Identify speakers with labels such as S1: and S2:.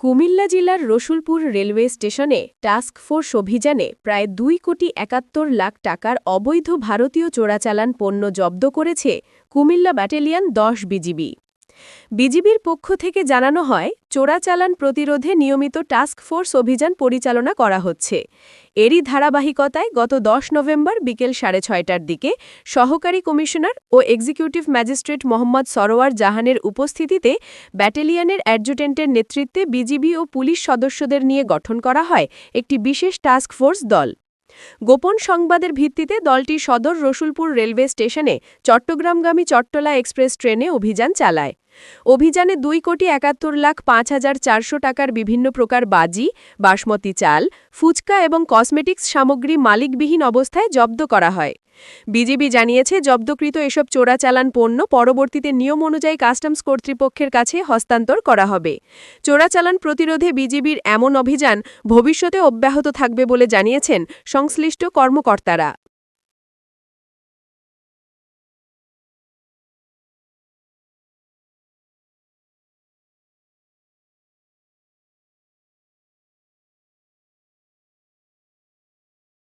S1: কুমিল্লা জেলার রসুলপুর রেলওয়ে স্টেশনে task force অভিযানে প্রায় দুই কোটি একাত্তর লাখ টাকার অবৈধ ভারতীয় চোরাচালান পণ্য জব্দ করেছে কুমিল্লা ব্যাটেলিয়ান দশ বিজিবি। বিজিবির পক্ষ থেকে জানানো হয়, চোরাচালান প্রতিরোধে নিয়মিত টাস্ক ফোর্স অভিযান পরিচালনা করা হচ্ছে। এরই ধারাবাহিকতায় গত দশ নভেম্বর বিকেল সাড়ে ছয়টার দিকে সহকারী কমিশনার ও এক্সিকিউটিভ ম্যাজিস্ট্রেট মোহাম্মদ সরোয়ার জাহানের উপস্থিতিতে ব্যাটালিয়নের অ্যাডজুটেন্টের নেতৃত্বে বিজিবি ও পুলিশ সদস্যদের নিয়ে গঠন করা হয় একটি বিশেষ টাস্ক ফোর্স দল। গোপন সংবাদের ভিত্তিতে দলটি সদর রসুলপুর রেলওয়ে স্টেশনে চট্টগ্রামগামী চট্টলা এক্সপ্রেস ট্রেনে অভিযান চালায়। অভিযানে দুই কোটি একাত্তর লাখ পাঁচ হাজার চারশো টাকার বিভিন্ন প্রকার বাজি, বাসমতি চাল, ফুচকা এবং কসমেটিক্স সামগ্রী মালিকবিহীন অবস্থায় জব্দ করা হয়। বিজিবি জানিয়েছে, জব্দকৃত এসব চোরাচালান পণ্য পরবর্তীতে নিয়ম অনুযায়ী কাস্টমস কর্তৃপক্ষের কাছে হস্তান্তর করা হবে। চোরাচালান প্রতিরোধে বিজিবির এমন অভিযান ভবিষ্যতে অব্যাহত থাকবে বলে জানিয়েছেন সংশ্লিষ্ট কর্মকর্তারা।